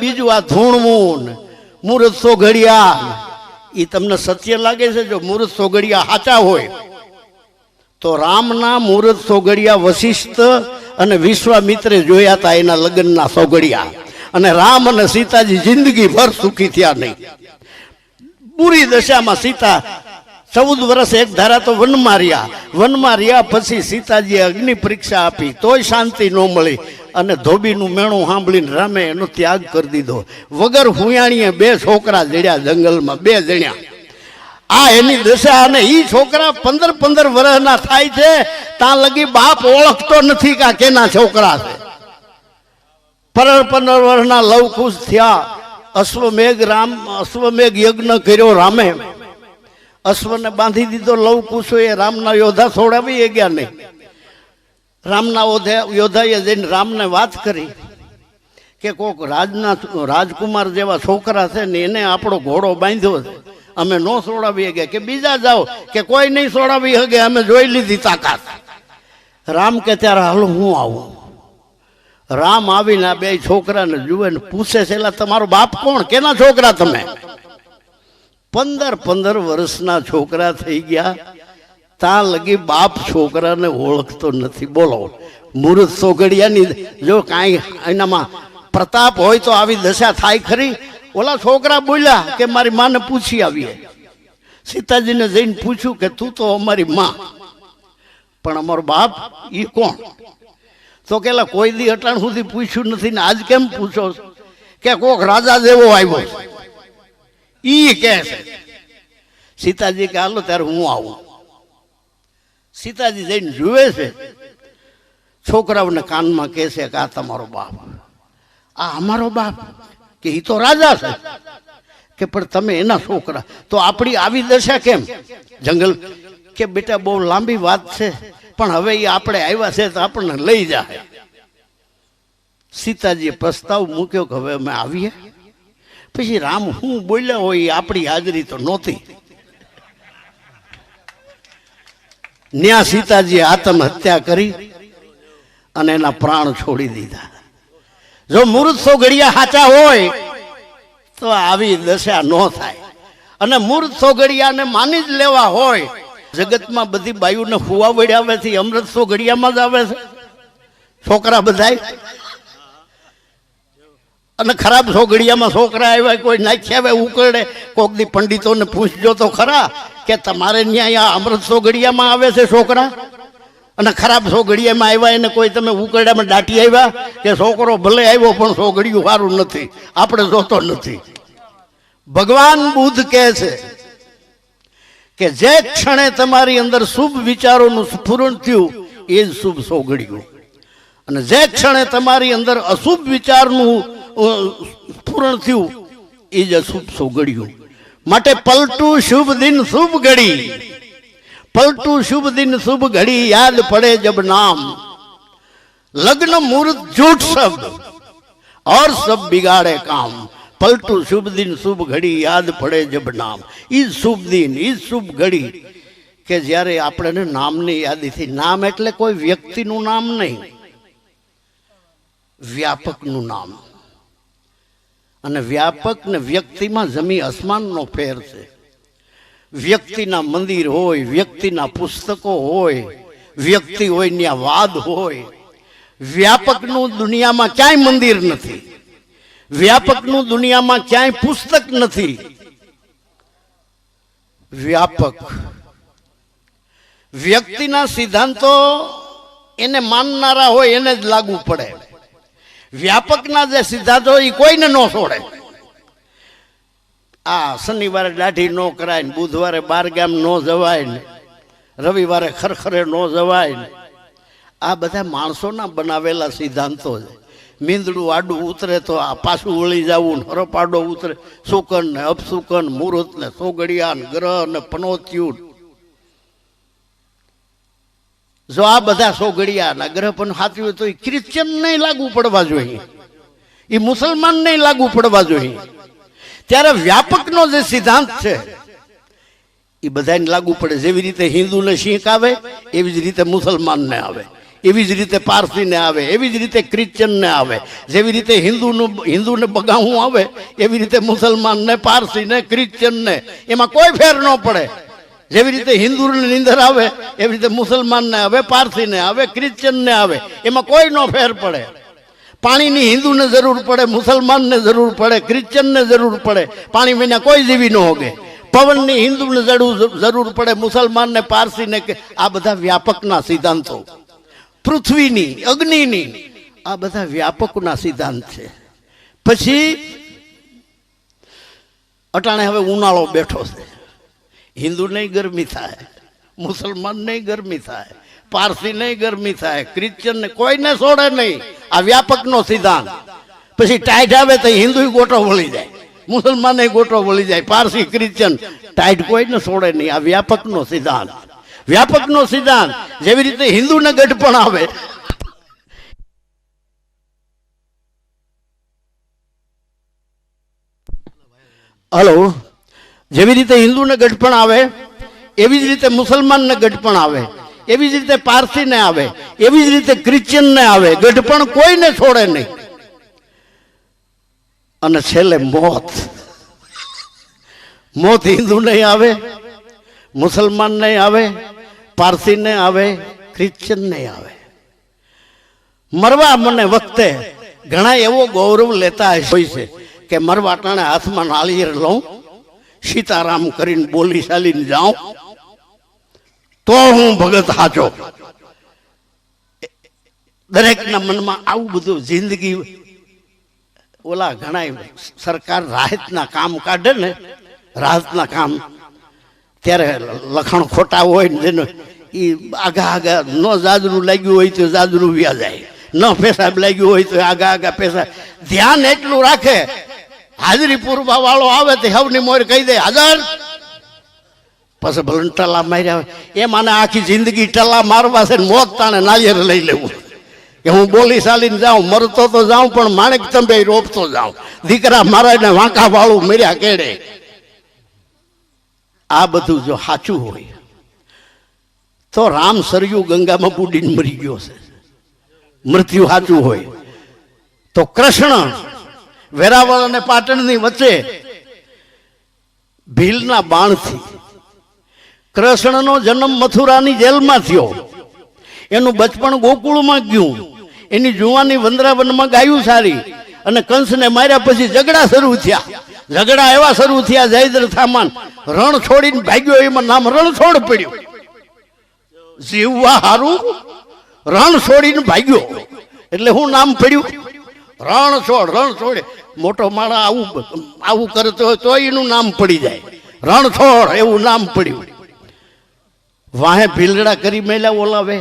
બીજું આ ધૂણવું મુહૂર્ત સોઘડિયા એ તમને સત્ય લાગે છે, જો મુહૂર્ત સોઘડિયા સાચા હોય, તો રામના મુહૂર્ત સોગડિયા વશિષ્ઠ અને વિશ્વામિત્રે જોયા હતા એના લગ્નના સોગડિયા. અને રામ અને સીતાજી જિંદગી ભર સુખી થયા નહીં. પૂરી દશામાં સીતા ચૌદ વર્ષ એક ધારા તો વનમાં રહ્યા. વનમાં રહ્યા પછી સીતાજીએ અગ્નિ પરીક્ષા આપી. તોય શાંતિ ન મળી. અને ધોબીનું મેણું સાંભળીને રામે એનો ત્યાગ કરી દીધો. વગર હુયાણીએ બે છોકરા જડ્યા જંગલમાં. બે જણ્યા. આ એની દશા અને એ છોકરા પંદર પંદર વર્ષના થાય છે. ત્યાં લગી બાપ ઓળખતો નથી કે કેના છોકરા છે. પંદર પંદર વર્ષના લવ ખુશ થયા. અશ્વમેઘ રામ, અશ્વમેઘ યજ્ઞ કર્યો રામે. અશ્વને બાંધી દીધો, લવ કુશો એ રામના યોદ્ધા છોડાવી ગયા નહીં. રામના યોદ્ધા યોદ્ધાએ જઈને રામને વાત કરી કે કોક રાજના રાજકુમાર જેવા છોકરા છે ને એને આપણો ઘોડો બાંધ્યો છે. અમે ન સોડાવી ગયા કે બીજા જાઓ, કે કોઈ નહીં સોડાવી હગે, અમે જોઈ લીધી તાકાત. રામ કે ત્યારે હાલો હું આવું. રામ આવીને આ બે છોકરાને જુએ ને પૂછે છે, "એલા, તમારો બાપ કોણ? કેના છોકરા તમે? પંદર પંદર વર્ષના છોકરા થઈ ગયા. ત્યાં લગી બાપ છોકરાને ઓળખતો નથી. બોલો, મુહૂર્ત સોગડિયાની જો કાંઈ એનામાં પ્રતાપ હોય તો આવી દશા થાય ખરી? ઓલા છોકરા બોલ્યા કે મારી માને પૂછી આવીએ. સીતાજીને જઈને પૂછ્યું કે તું તો અમારી માં. પણ અમારો બાપ એ કોણ? તો કેલા કોઈ દી અટાણ સુધી પૂછ્યું નથી ને આજ કેમ પૂછો કે કોક રાજા જેવો આવ્યો. ઈ કે છે, સીતાજી કે, હાલો, ત્યારે હું આવું. સીતાજી જઈને જુએ છે, છોકરાઓને કાનમાં કહે છે કે, આ તમારો બાપ. આ અમારો બાપ? કે એ તો રાજા છે. કે, પણ તમે એના છોકરા, તો આપણી આવી દશા કેમ? જંગલ. કે, બેટા, બહુ લાંબી વાત છે, પણ હવે એ આપણે આવ્યા છે તો આપણને લઈ જાય સીતાજીએ પ્રસ્તાવ મૂક્યો કે, હવે અમે આવીએ. પછી રામ હું બોલ્યા હોય આપણી હાજરી તો નહોતી. ન્યા સીતાજીએ આત્મહત્યા કરી અને એના પ્રાણ છોડી દીધા. જો મૂર્ત સોગડિયા સાચા હોય, તો આવી દશા ન થાય. અને મૂર્ત સોગડિયાને માની જ લેવા હોય, જગતમાં બધી બાયુને ફુવા છે, અમૃત સોગડિયામાં જ આવે છે. છોકરા બધાય અને ખરાબ સોગડિયામાં છોકરા આવ્યા, કોઈ નાખ્યા આવે, ઉકળે કોક દી પંડિતોને પૂછજો તો ખરા કે તમારે ન્યાય આ અમૃત સોગડિયામાં આવે છે છોકરા? અને ખરાબ સોગડિયામાં આવ્યા એને કોઈ તમે ઉકરડામાં દાટી આવ્યા કે છોકરો ભલે આવ્યો પણ સોગડિયું સારું નથી, આપણે જોતો નથી. ભગવાન બુદ્ધ કહે છે કે જે ક્ષણે તમારી અંદર શુભ વિચારોનું સ્ફુરણ થયું, એ જ શુભ સોગડિયું. અને જે ક્ષણે તમારી અંદર અશુભ વિચારનું અ, સ્ફુરણ થયું એ જ અશુભ સોગડિયું માટે પલટું શુભ દિન શુભ ઘડી પલટું શુભ દિન શુભ ઘડી યાદ પડે જબ નામ લગ્ન મુહૂર્ત झूठ शब्द और सब बिगाड़े काम પલટું શુભ દિન શુભ ઘડી યાદ પડે જબ નામ ઈ શુભ દિન ઈ શુભ ઘડી કે જ્યારે આપણને નામની યાદીથી નામ એટલે કોઈ વ્યક્તિનું નામ નહીં વ્યાપકનું નામ અને વ્યાપક ને વ્યક્તિમાં જમી અસમાનનો ફેર છે. વ્યક્તિના મંદિર હોય, વ્યક્તિના પુસ્તકો હોય, વ્યક્તિ હોય ત્યાં વાદ હોય. વ્યાપકનું દુનિયામાં ક્યાંય મંદિર નથી. વ્યાપકનું દુનિયામાં ક્યાંય પુસ્તક નથી. વ્યાપક. વ્યક્તિના સિદ્ધાંતો એને માનનારા હોય એને જ લાગુ પડે. વ્યાપકના જે સિદ્ધાંતો એ કોઈને ન છોડે. આ શનિવારે દાઢી ન કરાય ને બુધવારે બાર ગામ ન જવાય ને રવિવારે ખરખરે ન જવાય ને. આ બધા માણસોના બનાવેલા સિદ્ધાંતો છે. મીંદડું આડું ઉતરે તો આ પાછું વળી જવું ને હરપાડો ઉતરે. સુકન ને અપસુકન, મુહૂર્ત ને સોગડિયા ને ગ્રહ ને પનોત્યું જો આ બધા સોગડિયાના ગ્રહ પણ સાચવી હોય તો એ ક્રિશ્ચિયન નહીં લાગુ પડવા જોઈએ. એ મુસલમાન નહીં લાગુ પડવા જોઈએ. ત્યારે વ્યાપકનો જે સિદ્ધાંત છે, એ બધાને લાગુ પડે. જેવી રીતે હિન્દુને શીખ આવે, એવી જ રીતે મુસલમાનને આવે. એવી જ રીતે પારસીને આવે, એવી જ રીતે ક્રિશ્ચનને આવે. જેવી રીતે હિન્દુનું, હિન્દુને બગાવું આવે, એવી રીતે મુસલમાનને, પારસીને ક્રિશ્ચનને એમાં કોઈ ફેર ન પડે. જેવી રીતે હિન્દુની નીંદર આવે, એવી રીતે મુસલમાનને આવે, પારસીને આવે ક્રિશ્ચનને આવે, એમાં કોઈ નો ફેર પડે. પાણીની હિન્દુને જરૂર પડે, મુસલમાનને જરૂર પડે ક્રિશ્ચનને જરૂર પડે. પાણી વિના કોઈ જીવી ન હોગે. પવનની હિન્દુને જરૂર પડે, મુસલમાનને, પારસીને કે આ બધા વ્યાપકના સિદ્ધાંતો. પૃથ્વીની, અગ્નિની, આ બધા વ્યાપકના સિદ્ધાંત છે. પછી, અટાણે હવે ઉનાળો બેઠો છે. હિન્દુ નહીં ગરમી થાય મુસલમાન નહીં ગરમી થાય પારસી નહીં ગરમી થાય ક્રિશ્ચન ને કોઈને છોડે નહીં આ વ્યાપકનો સિદ્ધાંત પછી ટાઈટ આવે તો હિન્દુ ગોટો વળી જાય મુસલમાન ગોટો વળી જાય પારસી ક્રિશ્ચન ટાઈટ કોઈને છોડે નહીં આ વ્યાપકનો સિદ્ધાંત વ્યાપકનો સિદ્ધાંત જેવી રીતે હિન્દુને ગઢપણ આવે હલો જેવી રીતે હિન્દુને ગઢપણ આવે, એવી જ રીતે મુસલમાનને ગઢપણ આવે, એવી જ રીતે પારસીને આવે, એવી જ રીતે ક્રિશ્ચિયનને આવે ગઢપણ કોઈને છોડે નહીં. અને છેલ્લે મોત. મોત હિન્દુ નહીં આવે, મુસલમાન નહીં આવે, પારસી નહીં આવે, ક્રિશ્ચિયન નહીં આવે. મરવા મને વખતે ઘણા એવો ગૌરવ લેતા હોય છે કે મરવા ટાણે હાથમાં નાળિયેર લઉં સીતારામ કરીને બોલી ચાલીને જાઉં, તો હું ભગત હાચો દરેકના મનમાં આવું બધું જિંદગી, ઓલા ઘણા સરકાર રાહતના કામ કાઢે ને, રાહતના કામ, ત્યારે લખાણ ખોટા હોય ને જેને એ આગા આગા ન જાદરું લાગ્યું હોય તો જાદરું વ્યા જાય. ન પેશાબ લાગ્યું હોય તો આગા આગા પેશાબ ધ્યાન એટલું રાખે હાજરી પૂરવા વાળો આવે તો હવની મોર કહી દે, હાજર. પછી ભલે ટલા માર્યા એ મને આખી જિંદગી ટલા મારવા છે મોત તાણે નાયર લઈ લેવું. કે હું બોલી ચાલીને જાઉં, મરતો તો જાઉં, પણ માણેક તંબે રોપતો જાઉં. દીકરા મારા એને વાંકા વાળું મર્યા કેડે. આ બધું જો સાચું હોય, તો રામ સરયુ ગંગામાં બુડીને મરી ગયો છે. મૃત્યુ સાચું હોય. તો કૃષ્ણ વેરાવળ અને પાટણની વચ્ચે ભીલના બાણથી કૃષ્ણનો જન્મ મથુરાની જેલમાં થયો. એનું બચપણ ગોકુળમાં ગયું. એની જુવાની વંદરાવનમાં ગાયું સારી અને કંસને માર્યા પછી ઝઘડા શરૂ થયા. ઝઘડા એવા શરૂ થયા, જયદ્ર થામાન રણ છોડીને ભાગ્યો, એમાં નામ રણછોડ પડ્યું. જીવવા હારું રણ છોડીને ભાગ્યો. એટલે હું નામ પડ્યું? રણ છોડ, રણ છોડે. મોટો માળા આવું આવું કરતો હોય તો એનું નામ પડી જાય. રણ છોડ, એવું નામ પડ્યું. વાહે ભીલડા કરી મેલા ઓલાવે.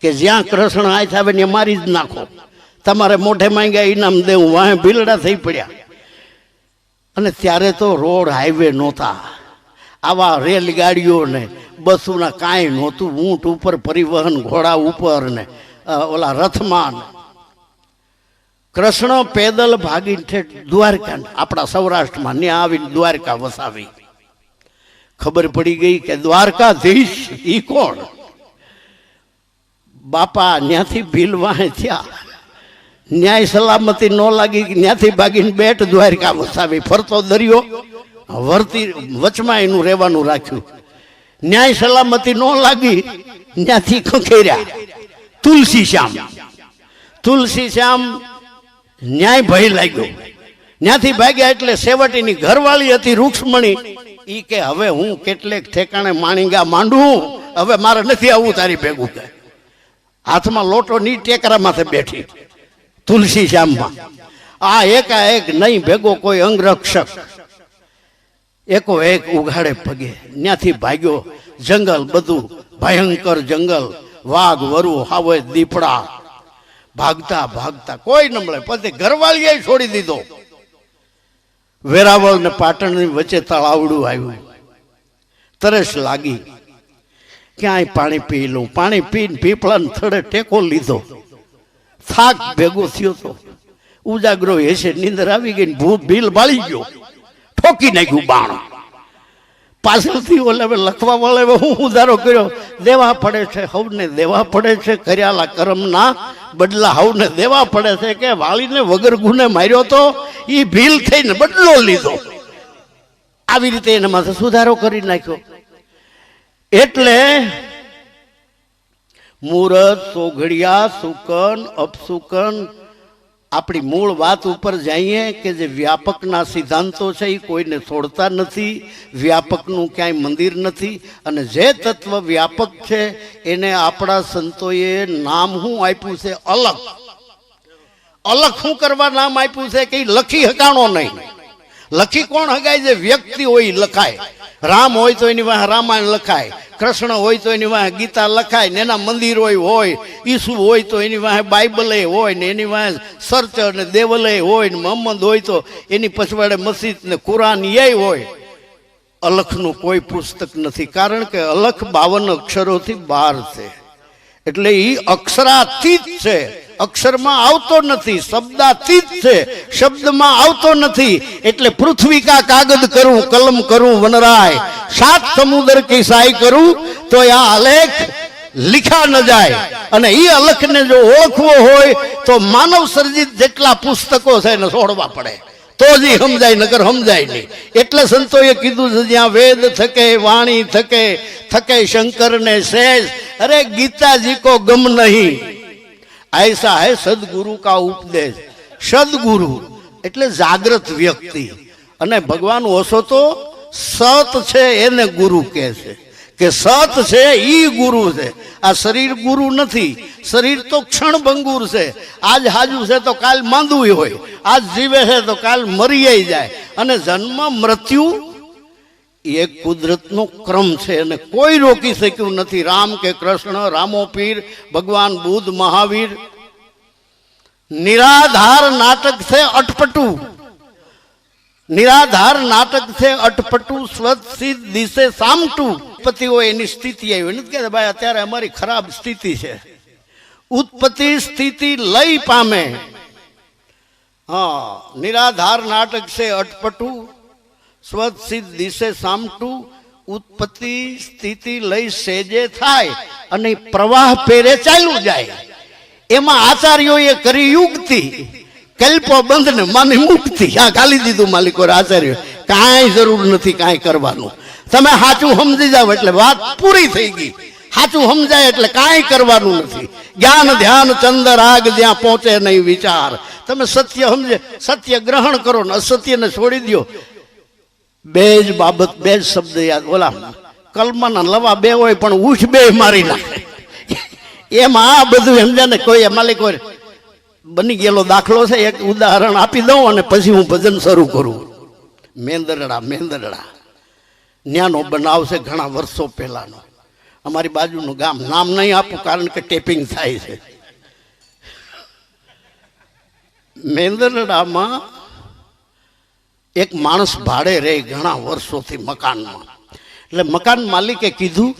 કે જ્યાં કૃષ્ણ આય થાવે ને મારી જ નાખો. તમારે મોઢે માંગ્યા ઇનામ દેવું. વાહે ભીલડા થઈ પડ્યા. અને ત્યારે તો રોડ હાઈવે નહોતા. આવા રેલગાડીઓ ને બસોના કાંઈ નહોતું. ઊંટ ઉપર, પરિવહન ઘોડા ઉપર ને ઓલા રથમાં. કૃષ્ણ પેદલ ભાગી ઠેઠ દ્વારકા આપણા સૌરાષ્ટ્રમાં ત્યાં આવીને દ્વારકા વસાવી. ખબર પડી ગઈ કે દ્વારકાધીશ ઈ કોણ? બાપા ત્યાંથી ભીલવાણ થયા. ન્યાય સલામતી ન લાગી ત્યાંથી ભાગીને બેટ દ્વારકા વસાવી. ફરતો દરિયો, વર્તી, વચમાં એનું રહેવાનું રાખ્યું. ન્યાય સલામતી ન લાગી ત્યાંથી ખંખેર્યા. તુલસી શ્યામ તુલસી શ્યામ ન્યાય ભય લાગ્યો. ત્યાંથી ભાગ્યા એટલે સેવટીની ઘરવાળી હતી રૂક્ષ્મણી. ઈ કે, હવે હું કેટલેક ઠેકાણે માણીગા માંડું. હવે મારે નથી આવવું તારી ભેગું કે. હાથમાં લોટો ની ટેકરા માથે બેઠી. તુલસી શ્યામમાં. આ એકાએક નહીં ભેગો કોઈ અંગરક્ષક. એકો એક ઉઘાડે પગે. ત્યાંથી ભાગ્યો જંગલ બધું ભયંકર જંગલ. વાઘ, વરુ હાવે દીપડા. ભાગતા ભાગતા, કોઈ ન મળે. પછી ઘરવાળીએ છોડી દીધો. વેરાવળ ને પાટણની વચ્ચે તળાવડું આવ્યું. તરસ લાગી. ક્યાંય પાણી પી લઉં? પાણી પીને પીપળાને થડે ટેકો લીધો. થાક ભેગો થયો તો ઉજાગરો હેસે નીંદર આવી ગઈ ભૂત ભીલ બાળી ગયો. ઠોકી નાખ્યું બાણ. પાછળથી ઓલે લખવા વાળે હું ઉધારો કર્યો. દેવા પડે છે, હવને દેવા પડે છે, કર્યાલા કર્મના બદલા હવને દેવા પડે છે કે વાળીને વગર ગુને માર્યો તો એ ભીલ થઈને બદલો લીધો. આવી રીતે એના માથે સુધારો કરી નાખ્યો. એટલે મુહૂર્ત સોઘડિયા, સુકન, અપસુકન આપણી મૂળ વાત ઉપર જઈએ કે જે વ્યાપકના સિદ્ધાંતો છે એ કોઈને છોડતા નથી, વ્યાપકનું ક્યાંય મંદિર નથી, અને જે તત્વ વ્યાપક છે, એને આપણા સંતોએ નામ શું આપ્યું છે અલગ. અલગ શું કરવા નામ આપ્યું છે કે લખી હકાણો નહીં. લખી કોણ હગાય? જે વ્યક્તિ હોય લખાય. રામ હોય તો એની પાસે રામાયણ લખાય. કૃષ્ણ હોય તો એની વાંહે ગીતા લખાય ને એના મંદિરો હોય ઈસુ હોય તો એની વાંહે બાઇબલે હોય ને એની વાંહે સર્ચ ને દેવલે હોય ને મોહમ્મદ હોય તો એની પછવાડે મસ્જિદ ને કુરાન એ હોય. અલખનું કોઈ પુસ્તક નથી, કારણ કે અલખ બાવન અક્ષરોથી બહાર છે. એટલે એ અક્ષરાતીત છે. અક્ષરમાં આવતો નથી, શબ્દાથી જ છે. શબ્દમાં આવતો નથી. એટલે પૃથ્વી કા કાગદ કરું, કલમ કરું, વનરાય. સાત સમુદર કિસાઈ કરું, તો આ આલેખ લીખા ન જાય. અને એ અલખને જો ઓળખવો હોય, તો માનવ સર્જિત જેટલા પુસ્તકો છે એને છોડવા પડે. તો જ સમજાય નગર સમજાય નહીં. એટલે સંતોએ કીધું છે, જ્યાં વેદ થકે, વાણી થકે થકે શંકર ને શેષ, અરે ગીતાજી કો ગમ નહીં. એસા હે સદગુરુ કા ઉપદેશ. સદગુરુ, એટલે જાગ્રત વ્યક્તિ. અને ભગવાન ઓછો તો સત છે એને ગુરુ કહે છે. કે સત છે એ ગુરુ છે. આ શરીર ગુરુ નથી. શરીર તો ક્ષણ ભંગુર છે. આજ હાજુ છે તો કાલ માંદું હોય. આજ જીવે છે તો કાલ મરી જાય. અને જન્મ મૃત્યુ એ કુદરતનો ક્રમ છે. અને કોઈ રોકી શક્યું નથી. રામ કે કૃષ્ણ, રામો પીર, ભગવાન બુદ્ધ, મહાવીર. નિરાધાર નાટક છે અટપટું. નિરાધાર નાટક છે, અટપટું સ્વચ્છિત દિશે, સામટું. ઉત્પત્તિઓ એની સ્થિતિ આવી નથી કે ભાઈ, અત્યારે અમારી ખરાબ સ્થિતિ છે. ઉત્પત્તિ, સ્થિતિ લઈ પામે. હા, નિરાધાર નાટક છે, અટપટું સ્વચ્છિત દિશે, સામટું. ઉત્પત્તિ, સ્થિતિ લઈ સેજે થાય અને પ્રવાહ પેરે ચાલ્યું જાય. એમાં આચાર્યોએ કરી યુક્તિ. કલ્પો બંધ ને માની મુક્તિ. આ ખાલી દીધું માલિકો આચાર્ય કાંઈ જરૂર નથી, કાંઈ કરવાનું. તમે સાચું સમજી જાવ એટલે વાત પૂરી થઈ ગઈ. સાચું સમજાય એટલે કાંઈ કરવાનું નથી. જ્ઞાન, ધ્યાન ચંદ્ર આગ જ્યાં પહોંચે નહીં વિચાર. તમે સત્ય સમજે, સત્ય ગ્રહણ કરો ને અસત્યને છોડી દો બે જ બાબત, બે જ શબ્દ યાદ. ઓલા કલમાના લવા બે હોય પણ ઉઠ બે મારી નાખે. એમાં આ બધું સમજ્યા ને કોઈ માલિક હોય બની ગયેલો દાખલો છે, એક ઉદાહરણ આપી દઉં અને પછી હું ભજન શરૂ કરું. મેંદરડા મેંદરડા. ન્યાનો બનાવ છે ઘણા વર્ષો પહેલાનો. અમારી બાજુનું ગામ નામ નહીં આપું કારણ કે ટેપિંગ થાય છે. મેંદરડામાં એક માણસ ભાડે રહે ઘણા વર્ષોથી મકાનમાં. એટલે મકાન માલિકે કીધું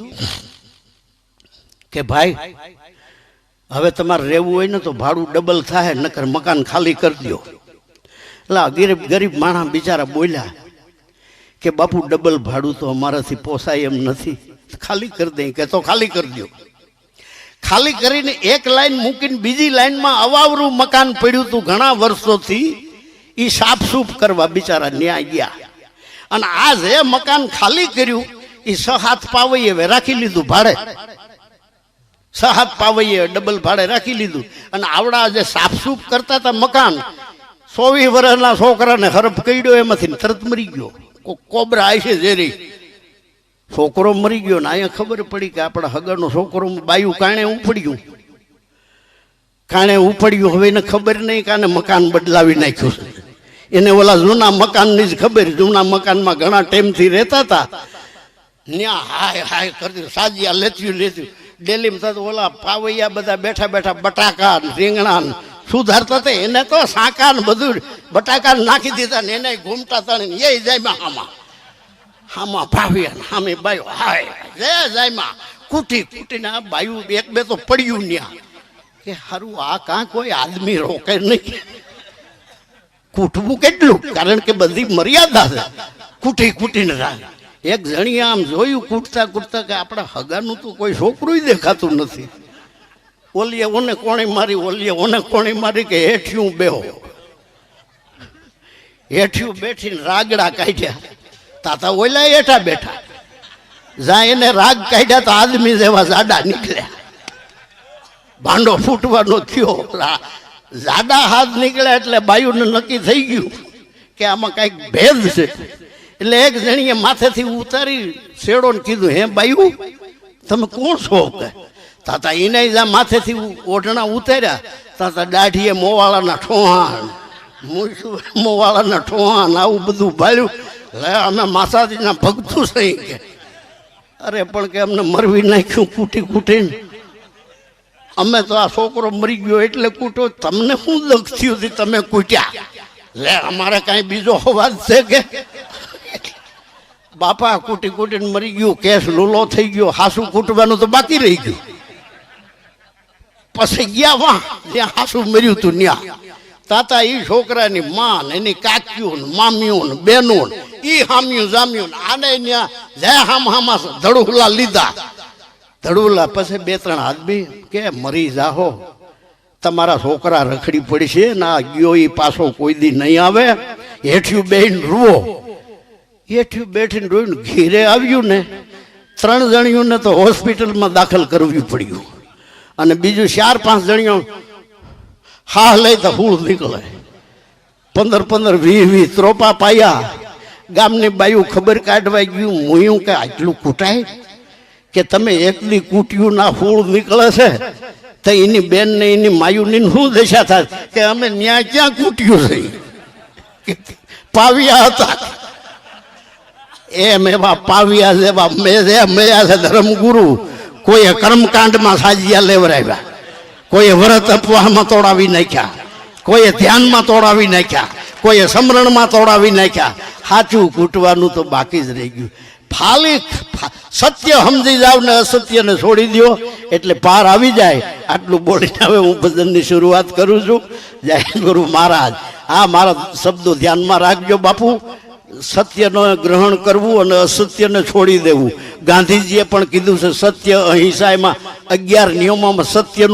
કે ભાઈ હવે તમારે રહેવું હોય ને તો ભાડું ડબલ થાય નકર મકાન ખાલી કરી દો એટલે ગરીબ ગરીબ માણસ બિચારા બોલ્યા કે બાપુ ડબલ ભાડું તો અમારાથી પોસાય એમ નથી. ખાલી કરી દઈ કે તો ખાલી કરી દો ખાલી કરીને એક લાઈન મૂકીને બીજી લાઈનમાં અવાવરું મકાન પડ્યું હતું ઘણા વર્ષોથી એ સાફસૂફ કરવા બિચારા ન્યાય ગયા. અને આ જે મકાન ખાલી કર્યું એ સ હાથ હવે રાખી લીધું ભાડે. સ હાથ પાવઈએ ડબલ ભાડે રાખી લીધું. અને આવડા જે સાફસૂફ કરતા હતા મકાન, ચોવીસ વર્ષના છોકરાને હરફ કર્યો એમાંથી તરત મરી ગયો. કોબરા આવી છે ઝેરી. છોકરો મરી ગયો ને અહીંયા ખબર પડી કે આપણા હગાનો છોકરો બાયું કાણે ઉપડ્યું. કાણે ઉપડ્યું, હવે એને ખબર નહીં કાને મકાન બદલાવી નાખ્યું એને ઓલા જૂના મકાનની જ ખબર, જૂના મકાનમાં ઘણા ટાઈમથી રહેતા હતા. ન્યા હાય હાય કરતી સાજિયા લેત્યું લેત્યું ડેલીમાં થતું ઓલા પાવૈયા બધા બેઠા બેઠા બટાકા રીંગણા સુધારતા હતા. એને તો સાંકા ને બધું બટાકા નાખી દીધા ને એને ઘૂમતા હતા ને એ જાયમાં આમાં. હામા ભાવ્યા ને હામે બાયો, હાય જય જાયમાં. કૂટી કૂટીને આ બાયું એક બે તો પડ્યું ન્યા. કે હારું, આ કાં કોઈ આદમી રોકે નહીં? કૂટવું કેટલું? કારણ કે બધી મર્યાદા છે. કૂટી કૂટીને રાખ. એક જણી આમ જોયું કૂટતા કૂટતા કે આપણા હગાનું તો કોઈ છોકરું દેખાતું નથી. ઓલીએ ઓને કોણે મારી ઓલીએ ઓને કોણે મારી કે હેઠિયું બેહો. હેઠિયું બેઠીને રાગડા કાઢ્યા. તાતા ઓલા હેઠા બેઠા. જ્યાં એને રાગ કાઢ્યા તો આદમી જેવા જાડા નીકળ્યા. ભાંડો ફૂટવાનો થયો. જાડા હાથ નીકળ્યા એટલે બાયુને નક્કી થઈ ગયું કે આમાં કાંઈક ભેદ છે. એટલે એક જણીએ માથેથી ઉતારી શેડો ને કીધું, હે બાયુ, તમે કોણ છો? કે, તાતા એને જ્યાં માથેથી ઓઢણા ઉતાર્યા. તાતા દાઢીએ મોવાળાના ઠોહાણ મોવાળાના ઠોહાણ, આવું બધું ભાળ્યું. લે, અમે માસાજીના ભગતું સહી કે, અરે, પણ કે અમને મરવી નાખ્યું કૂટી કૂટીને. અમે તો આ છોકરો મરી ગયો એટલે કૂટો તમને શું દુઃખ થયું તમે કૂટ્યા. લે, અમારે કાંઈ બીજો અવાજ છે કે? બાપા કૂટી કૂટીને મરી ગયું, કેસ લૂલો થઈ ગયો, હાસુ કૂટવાનું તો બાકી રહી ગયું. પછી ગયા વાહ જ્યાં હાસુ મર્યું તું ત્યાં તાતા એ છોકરાની માં ને એની કાકીઓ ને મામીઓ ને બહેનો ને એ હામ્યું જામ્યું ને આને ત્યાં જય હામ હામા ધડુલા લીધા. ધડુલા પછી બે ત્રણ આદમી કે મરી જાહો. તમારા છોકરા રખડી પડશે ના ગયો એ પાછો કોઈ દી નહીં આવે. હેઠિયું બેહીને રૂવો. હેઠિયું બેઠીને રોઈને ઘેરે આવ્યું ને, ત્રણ જણીઓને તો હોસ્પિટલમાં દાખલ કરવું પડ્યું. અને બીજું ચાર પાંચ જણીઓ હા લઈ તો હુળ નીકળે. પંદર પંદર વીસ વીસ ત્રોપા પાયા. ગામની બાયું ખબર કાઢવા ગયું મુયું કે આટલું કૂટાય? કે તમે એકલી કૂટ્યું ના ફૂળ નીકળે છે? તો એની બેન ને એની માયુની શું દશા થાય? કે અમે ન્યા ક્યાં કૂટ્યું છે? પાવ્યા હતા. એમ એવા પાવ્યા જેવા મેં મેયા છે ધર્મગુરુ. કોઈએ કર્મકાંડમાં સાજિયા લેવરાવ્યા. કોઈએ વ્રત અપવાહમાં તોડાવી નાખ્યા. કોઈએ ધ્યાનમાં તોડાવી નાખ્યા. કોઈએ સમરણમાં તોડાવી નાખ્યા. સાચું કૂટવાનું તો બાકી જ રહી ગયું. ફાલી સત્ય સમજી જાવ ને અસત્યને છોડી દો એટલે પાર આવી જાય. આટલું બોલીને હવે હું ભજનની શરૂઆત કરું છું. જય ગુરુ મહારાજ. આ મારા શબ્દો ધ્યાનમાં રાખજો બાપુ. સત્યનો ગ્રહણ કરવું અને અસત્યને છોડી દેવું. ગાંધીજીએ પણ કીધું છે, સત્ય અહિંસા એમાં અગિયાર નિયમોમાં સત્યનું